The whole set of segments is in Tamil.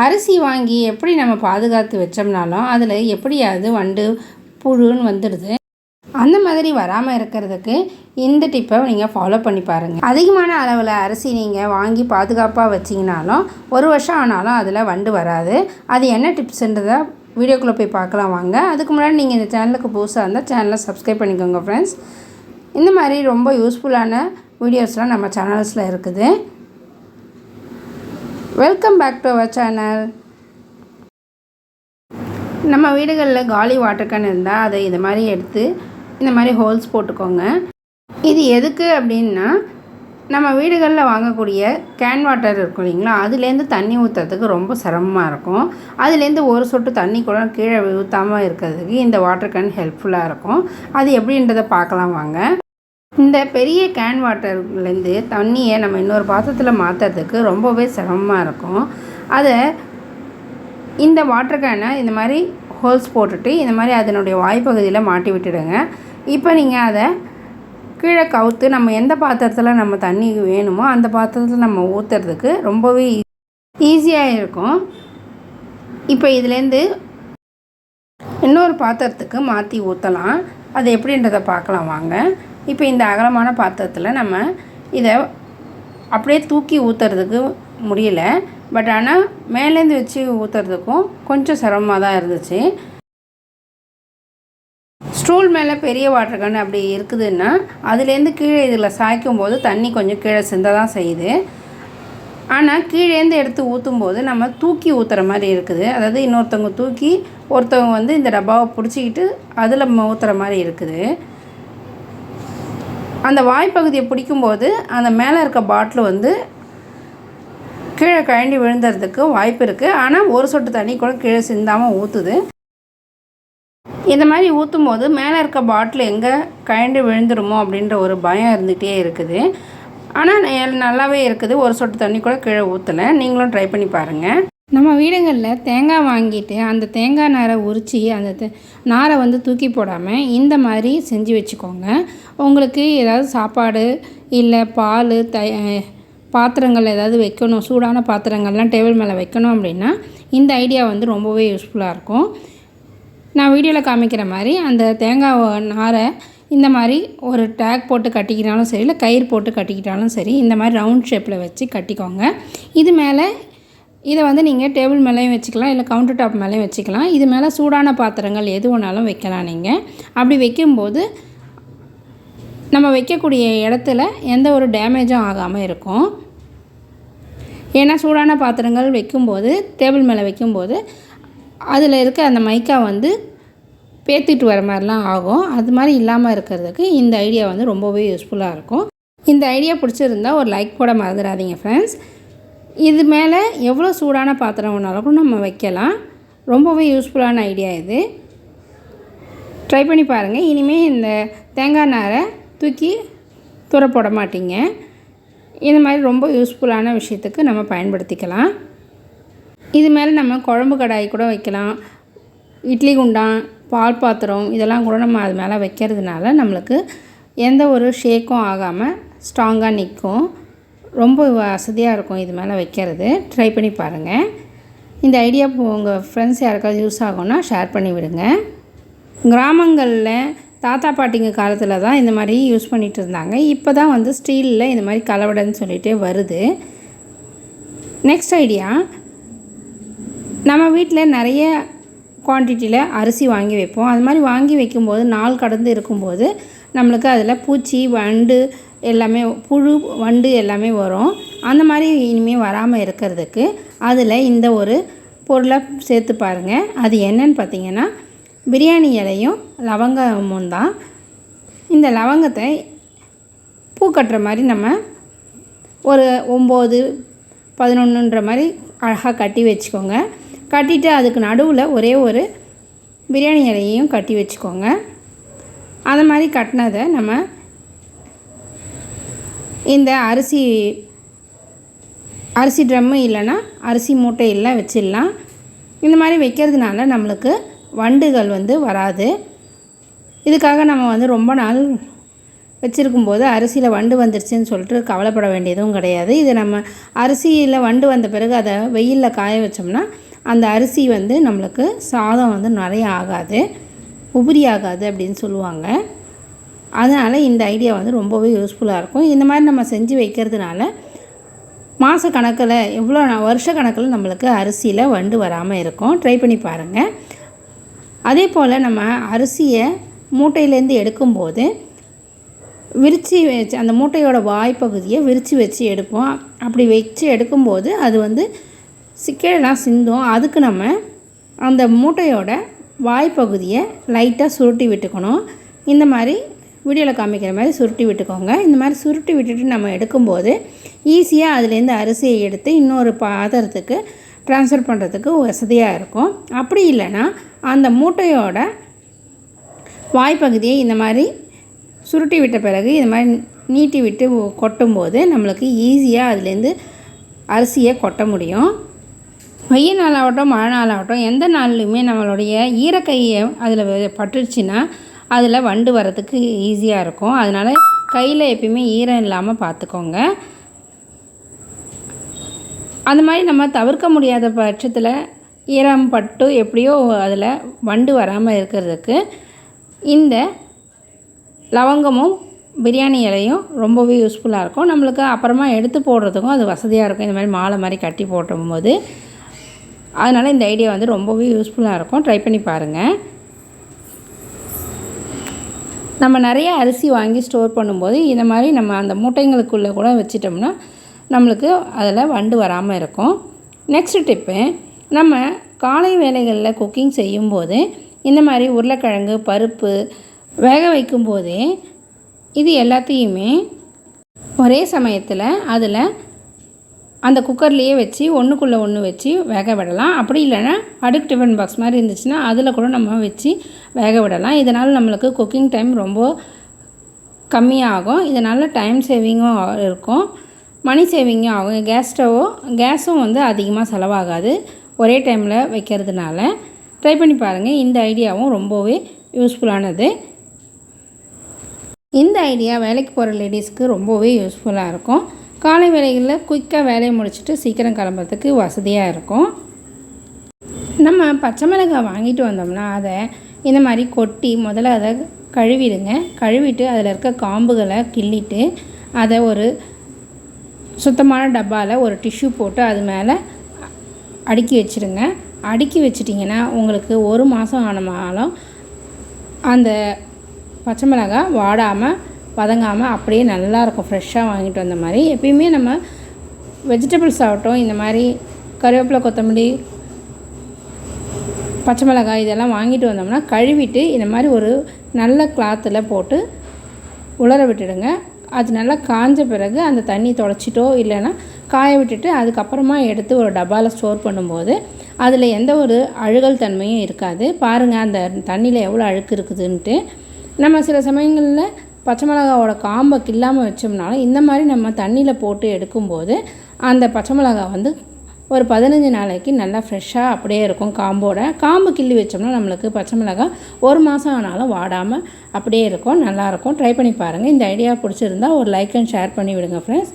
அரிசி வாங்கி எப்படி நம்ம பாதுகாத்து வச்சோம்னாலும் அதில் எப்படியாவது வண்டு புழுன்னு வந்துடுது. அந்த மாதிரி வராமல் இருக்கிறதுக்கு இந்த டிப்பை நீங்கள் ஃபாலோ பண்ணி பாருங்கள் அதிகமான அளவில் அரிசி நீங்கள் வாங்கி பாதுகாப்பாக வச்சிங்கனாலும் ஒரு வருஷம் ஆனாலும் அதில் வண்டு வராது. அது என்ன டிப்ஸுன்றதை வீடியோக்குள்ளே போய் பார்க்கலாம் வாங்க. அதுக்கு முன்னாடி நீங்கள் இந்த சேனலுக்கு புதுசாக இருந்தால் சேனலை சப்ஸ்கிரைப் பண்ணிக்கோங்க ஃப்ரெண்ட்ஸ் இந்த மாதிரி ரொம்ப யூஸ்ஃபுல்லான வீடியோஸ்லாம் நம்ம சேனல்ஸில் இருக்குது. Welcome back to our channel நம்ம வீடுகளில் காலி வாட்டர் கேன் இருந்தால் அதை இது மாதிரி எடுத்து இந்த மாதிரி ஹோல்ஸ் போட்டுக்கோங்க. இது எதுக்கு அப்படின்னா நம்ம வீடுகளில் வாங்கக்கூடிய கேன் வாட்டர் இருக்கும் இல்லைங்களா? அதுலேருந்து தண்ணி ஊற்றுறதுக்கு ரொம்ப சிரமமாக இருக்கும். அதுலேருந்து ஒரு சொட்டு தண்ணி கூட கீழே ஊற்றாமல் இருக்கிறதுக்கு இந்த வாட்டர் கேன் ஹெல்ப்ஃபுல்லாக இருக்கும். அது எப்படின்றத பார்க்கலாம் வாங்க. இந்த பெரிய கேன் வாட்டர்லேருந்து தண்ணியை நம்ம இன்னொரு பாத்திரத்தில் மாற்றுறதுக்கு ரொம்பவே சிரமமாக இருக்கும். அதை இந்த வாட்டர் கேனை இந்த மாதிரி ஹோல்ஸ் போட்டுட்டு இந்த மாதிரி அதனுடைய வாய்ப்பகுதியில் மாட்டி விட்டுடுங்க. இப்போ நீங்கள் அதை கீழே கவுத்து நம்ம எந்த பாத்திரத்தில் நம்ம தண்ணி வேணுமோ அந்த பாத்திரத்தில் நம்ம ஊற்றுறதுக்கு ரொம்பவே ஈஸியாக இருக்கும். இப்போ இதுலேருந்து இன்னொரு பாத்திரத்துக்கு மாற்றி ஊற்றலாம் அது எப்படின்றத பார்க்கலாம் வாங்க. இப்போ இந்த அகலமான பாத்திரத்தில் நம்ம இதை அப்படியே தூக்கி ஊற்றுறதுக்கு முடியல. பட் ஆனால் மேலேருந்து வச்சு ஊற்றுறதுக்கும் கொஞ்சம் சிரமமாக தான் இருந்துச்சு. ஸ்டூல் மேலே பெரிய வாட்டர் கன் அப்படி இருக்குதுன்னா அதுலேருந்து கீழே இதில் சாய்க்கும் போது தண்ணி கொஞ்சம் கீழே சிந்த தான் செய்யுது. ஆனால் கீழேருந்து எடுத்து ஊற்றும் போது நம்ம தூக்கி ஊற்றுற மாதிரி இருக்குது. அதாவது இன்னொருத்தவங்க தூக்கி ஒருத்தவங்க வந்து இந்த டப்பாவை பிடிச்சிக்கிட்டு அதில் ஊற்றுற மாதிரி இருக்குது. அந்த வாய்ப்பகுதியை பிடிக்கும்போது அந்த மேலே இருக்க பாட்டில் வந்து கீழே கழண்டி விழுந்துறதுக்கு வாய்ப்பு இருக்குது ஆனால் ஒரு சொட்டு தண்ணி கூட கீழே சிந்தாமல் ஊற்றுது இந்த மாதிரி ஊற்றும் போது மேலே இருக்க பாட்டில் எங்கே கழண்டு விழுந்துருமோ அப்படின்ற ஒரு பயம் இருந்துகிட்டே இருக்குது. ஆனால் நல்லாவே இருக்குது. ஒரு சொட்டு தண்ணி கூட கீழே ஊற்றலை நீங்களும் ட்ரை பண்ணி பாருங்கள் நம்ம வீடுகளில் தேங்காய் வாங்கிட்டு அந்த தேங்காய் நாரை உரித்து அந்த நாரை வந்து தூக்கி போடாமல் இந்த மாதிரி செஞ்சு வச்சுக்கோங்க. உங்களுக்கு ஏதாவது சாப்பாடு இல்லை பால் த பாத்திரங்கள் ஏதாவது வைக்கணும் சூடான பாத்திரங்கள்லாம் டேபிள் மேலே வைக்கணும் அப்படின்னா இந்த ஐடியா வந்து ரொம்பவே யூஸ்ஃபுல்லாக இருக்கும். நான் வீடியோவில் காமிக்கிற மாதிரி அந்த தேங்காய் நாரை இந்த மாதிரி ஒரு டேக் போட்டு கட்டிக்கிட்டாலும் சரி இல்லை கயிறு போட்டு கட்டிக்கிட்டாலும் சரி இந்த மாதிரி ரவுண்ட் ஷேப்பில் வச்சு கட்டிக்கோங்க. இது மேலே இதை வந்து நீங்கள் டேபிள் மேலேயும் வச்சுக்கலாம் இல்லை கவுண்டர் டாப் மேலேயும் வச்சுக்கலாம். இது மேலே சூடான பாத்திரங்கள் எது வேணாலும் வைக்கலாம் நீங்கள் அப்படி வைக்கும்போது நம்ம வைக்கக்கூடிய இடத்துல எந்த ஒரு டேமேஜும் ஆகாமல் இருக்கும். ஏன்னா சூடான பாத்திரங்கள் வைக்கும்போது டேபிள் மேலே வைக்கும்போது அதில் இருக்க அந்த மைக்கா வந்து பேத்திட்டு வர மாதிரிலாம் ஆகும். அது மாதிரி இல்லாமல் இருக்கிறதுக்கு இந்த ஐடியா வந்து ரொம்பவே யூஸ்ஃபுல்லாக இருக்கும். இந்த ஐடியா பிடிச்சிருந்தால் ஒரு லைக் போட மறந்துடாதீங்க ஃப்ரெண்ட்ஸ் இது மேலே எவ்வளோ சூடான பாத்திரம் வேணாலும் நம்ம வைக்கலாம். ரொம்பவே யூஸ்ஃபுல்லான ஐடியா இது. ட்ரை பண்ணி பாருங்கள் இனிமேல் இந்த தேங்காய் நாரை தூக்கி துற போட மாட்டீங்க. இந்த மாதிரி ரொம்ப யூஸ்ஃபுல்லான விஷயத்துக்கு நம்ம பயன்படுத்திக்கலாம். இது மேலே நம்ம குழம்பு கடாய் கூட வைக்கலாம். இட்லி குண்டான் பால் பாத்திரம் இதெல்லாம் கூட நம்ம அது மேலே வைக்கிறதுனால நம்மளுக்கு எந்த ஒரு ஷேக்கும் ஆகாமல் ஸ்ட்ராங்காக நிற்கும். ரொம்ப வசதியாக இருக்கும் இது மேலே வைக்கிறது. ட்ரை பண்ணி பாருங்கள். இந்த ஐடியா உங்கள் ஃப்ரெண்ட்ஸ் யாருக்காவது யூஸ் ஆகும்னா ஷேர் பண்ணி விடுங்க. கிராமங்களில் தாத்தா பாட்டிங்க காலத்தில் தான் இந்த மாதிரி யூஸ் பண்ணிகிட்டு இருந்தாங்க. இப்போ தான் வந்து ஸ்டீலில் இந்த மாதிரி கலவடைன்னு சொல்லிகிட்டே வருது. நெக்ஸ்ட் ஐடியா நம்ம வீட்டில் நிறைய குவான்டிட்டியில் அரிசி வாங்கி வைப்போம். அது மாதிரி வாங்கி வைக்கும்போது நாள் கடந்து இருக்கும்போது நம்மளுக்கு அதில் பூச்சி வண்டு எல்லாமே புழு வண்டு எல்லாமே வரும். அந்த மாதிரி இனிமேல் வராமல் இருக்கிறதுக்கு அதில் இந்த ஒரு பொருளை சேர்த்து பாருங்கள் அது என்னன்னு பார்த்தீங்கன்னா பிரியாணி இலையும் லவங்கமும் தான். இந்த லவங்கத்தை பூ கட்டுற மாதிரி நம்ம ஒரு ஒம்பது பதினொன்றுன்ற மாதிரி அழகாக கட்டி வச்சுக்கோங்க. கட்டிட்டு அதுக்கு நடுவில் ஒரே ஒரு பிரியாணி இலையையும் கட்டி வச்சுக்கோங்க. அந்த மாதிரி கட்டினதை நம்ம இந்த அரிசி அரிசி ட்ரம்மு இல்லைன்னா அரிசி மூட்டை எல்லாம் வச்சிடலாம். இந்த மாதிரி வைக்கிறதுனால நம்மளுக்கு வண்டுகள் வந்து வராது. இதுக்காக நம்ம வந்து ரொம்ப நாள் வச்சுருக்கும்போது அரிசியில் வண்டு வந்துருச்சுன்னு சொல்லிட்டு கவலைப்பட வேண்டியதும் கிடையாது. இது நம்ம அரிசியில் வண்டு வந்த பிறகு அதை வெயிலில் காய வச்சோம்னா அந்த அரிசி வந்து நம்மளுக்கு சாதம் வந்து நிறைய ஆகாது உபரி ஆகாது அப்படின்னு சொல்லுவாங்க. அதனால் இந்த ஐடியா வந்து ரொம்பவே யூஸ்ஃபுல்லாக இருக்கும். இந்த மாதிரி நம்ம செஞ்சு வைக்கிறதுனால மாத கணக்கில் எவ்வளோ நா- வருஷ கணக்கில் நம்மளுக்கு அரிசியில் வண்டு வராமல் இருக்கும். ட்ரை பண்ணி பாருங்கள் அதே போல் நம்ம அரிசியை மூட்டையிலேருந்து எடுக்கும்போது விரித்து வச்சு அந்த மூட்டையோட வாய்ப்பகுதியை விரித்து வச்சு எடுப்போம். அப்படி வச்சு எடுக்கும்போது அது வந்து சிக்கலாம் சிந்தும். அதுக்கு நம்ம அந்த மூட்டையோட வாய்ப்பகுதியை லைட்டாக சுருட்டி விட்டுக்கணும். இந்த மாதிரி வீடியோவில் காமிக்கிற மாதிரி சுருட்டி விட்டுக்கோங்க. இந்த மாதிரி சுருட்டி விட்டுட்டு நம்ம எடுக்கும்போது ஈஸியாக அதுலேருந்து அரிசியை எடுத்து இன்னொரு பாத்திரத்துக்கு ட்ரான்ஸ்ஃபர் பண்ணுறதுக்கு வசதியாக இருக்கும். அப்படி இல்லைன்னா அந்த மூட்டையோட வாய்ப்பகுதியை இந்த மாதிரி சுருட்டி விட்ட பிறகு இந்த மாதிரி நீட்டி விட்டு கொட்டும்போது நம்மளுக்கு ஈஸியாக அதுலேருந்து அரிசியை கொட்ட முடியும். வெயில் நாளாகட்டும் மழை நாளாகட்டும் எந்த நாள்லையுமே நம்மளுடைய ஈரக்கையை அதில் பட்டுருச்சுன்னா அதில் வண்டு வர்றதுக்கு ஈஸியாக இருக்கும். அதனால் கையில் எப்பயுமே ஈரம் இல்லாமல் பார்த்துக்கோங்க. அந்த மாதிரி நம்ம தவிர்க்க முடியாத பட்சத்தில் ஈரம் பட்டு எப்படியோ அதில் வண்டு வராமல் இருக்கிறதுக்கு இந்த லவங்கமும் பிரியாணி இலையும் ரொம்பவே யூஸ்ஃபுல்லாக இருக்கும். நம்மளுக்கு அப்புறமா எடுத்து போடுறதுக்கும் அது வசதியாக இருக்கும். இந்த மாதிரி மாலை மாதிரி கட்டி போடும்போது. அதனால் இந்த ஐடியா வந்து ரொம்பவே யூஸ்ஃபுல்லாக இருக்கும். ட்ரை பண்ணி பாருங்கள் நம்ம நிறைய அரிசி வாங்கி ஸ்டோர் பண்ணும்போது இந்த மாதிரி நம்ம அந்த மூட்டைங்களுக்குள்ளே கூட வச்சிட்டோம்னா நம்மளுக்கு அதில் வண்டு வராமல் இருக்கும். நெக்ஸ்ட் டிப்பு நம்ம காலை வேலைகளில் குக்கிங் செய்யும்போது இந்த மாதிரி உருளைக்கிழங்கு பருப்பு வேக வைக்கும்போதே இது எல்லாத்தையுமே ஒரே சமயத்தில் அதில் அந்த குக்கர்லேயே வச்சு ஒன்றுக்குள்ளே ஒன்று வச்சு வேக விடலாம். அப்படி இல்லைன்னா அடுக்கு டிஃபன் பாக்ஸ் மாதிரி இருந்துச்சுன்னா அதில் கூட நம்ம வச்சு வேக விடலாம். இதனால் நம்மளுக்கு குக்கிங் டைம் ரொம்ப கம்மியாகும். இதனால் டைம் சேவிங்கும் இருக்கும். மணி சேவிங்கும் ஆகும். கேஸ் ஸ்டவ்வும் கேஸும் வந்து அதிகமாக செலவாகாது. ஒரே டைமில் வைக்கிறதுனால. ட்ரை பண்ணி பாருங்கள் இந்த ஐடியாவும் ரொம்பவே யூஸ்ஃபுல்லானது. இந்த ஐடியா வேலைக்கு போகிற லேடிஸ்க்கு ரொம்பவே யூஸ்ஃபுல்லாக இருக்கும். காலை வேலைகளில் குயிக்காக வேலையை முடிச்சுட்டு சீக்கிரம் கிளம்புறதுக்கு வசதியாக இருக்கும். நம்ம பச்சை மிளகாய் வாங்கிட்டு வந்தோம்னா அதை இந்த மாதிரி கொட்டி முதல்ல அதை கழுவிடுங்க. கழுவிட்டு அதில் இருக்க காம்புகளை கிள்ளிட்டு அதை ஒரு சுத்தமான டப்பாவில் ஒரு டிஷ்யூ போட்டு அது மேலே அடுக்கி வச்சுருங்க. அடுக்கி வச்சிட்டிங்கன்னா உங்களுக்கு ஒரு மாதம் ஆனாலும் அந்த பச்சை மிளகாய் வாடாமல் வதங்காமல் அப்படியே நல்லாயிருக்கும் ஃப்ரெஷ்ஷாக வாங்கிட்டு வந்த மாதிரி. எப்பயுமே நம்ம வெஜிடபிள்ஸ் ஆகட்டும் இந்த மாதிரி கருவேப்பிலை கொத்தமல்லி பச்சை மிளகாய் இதெல்லாம் வாங்கிட்டு வந்தோம்னா கழுவிட்டு இந்த மாதிரி ஒரு நல்ல கிளாத்தில் போட்டு உலர விட்டுடுங்க. அது நல்லா காஞ்ச பிறகு அந்த தண்ணி தொலைச்சிட்டோ இல்லைன்னா காய விட்டுட்டு அதுக்கப்புறமா எடுத்து ஒரு டப்பாவில் ஸ்டோர் பண்ணும்போது அதில் எந்த ஒரு அழுகல் தன்மையும் இருக்காது. பாருங்கள் அந்த தண்ணியில் எவ்வளோ அழுக்கு இருக்குதுன்ட்டு. நம்ம சில சமயங்களில் பச்சை மிளகாவோட காம்பை கில்லாமல் வச்சோம்னாலும் இந்த மாதிரி நம்ம தண்ணியில் போட்டு எடுக்கும்போது அந்த பச்சை மிளகாய் வந்து ஒரு பதினஞ்சு நாளைக்கு நல்லா ஃப்ரெஷ்ஷாக அப்படியே இருக்கும் காம்போட. காம்பு கிள்ளி வச்சோம்னா நம்மளுக்கு பச்சை மிளகாய் ஒரு மாதம் ஆனாலும் வாடாமல் அப்படியே இருக்கும் நல்லாயிருக்கும் ட்ரை பண்ணி பாருங்கள் இந்த ஐடியா பிடிச்சிருந்தா ஒரு லைக் அண்ட் ஷேர் பண்ணி விடுங்க ஃப்ரெண்ட்ஸ்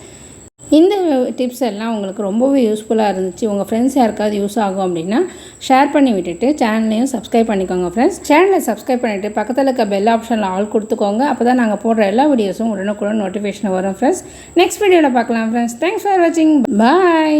இந்த டிப்ஸ் எல்லாம் உங்களுக்கு ரொம்பவே யூஸ்ஃபுல்லாக இருந்துச்சு. உங்கள் ஃப்ரெண்ட்ஸ் யாருக்காவது யூஸ் ஆகும் அப்படின்னா ஷேர் பண்ணி விட்டுட்டு சேனலையும் சப்ஸ்கிரைப் பண்ணிக்கோங்க ஃப்ரெண்ட்ஸ் சேனலை சப்ஸ்கிரைப் பண்ணிவிட்டு பக்கத்தில் இருக்க பெல் ஆப்ஷனில் ஆல் கொடுத்துக்கோங்க. அப்போ தான் நாங்கள் போடுற எல்லா வீடியோஸும் உடனுக்குடன் நோட்டிஃபிகேஷன் வரும் ஃப்ரெண்ட்ஸ் நெக்ஸ்ட் வீடியோவில் பார்க்கலாம் ஃப்ரெண்ட்ஸ் தேங்க்ஸ் ஃபார் வாட்சிங் பாய்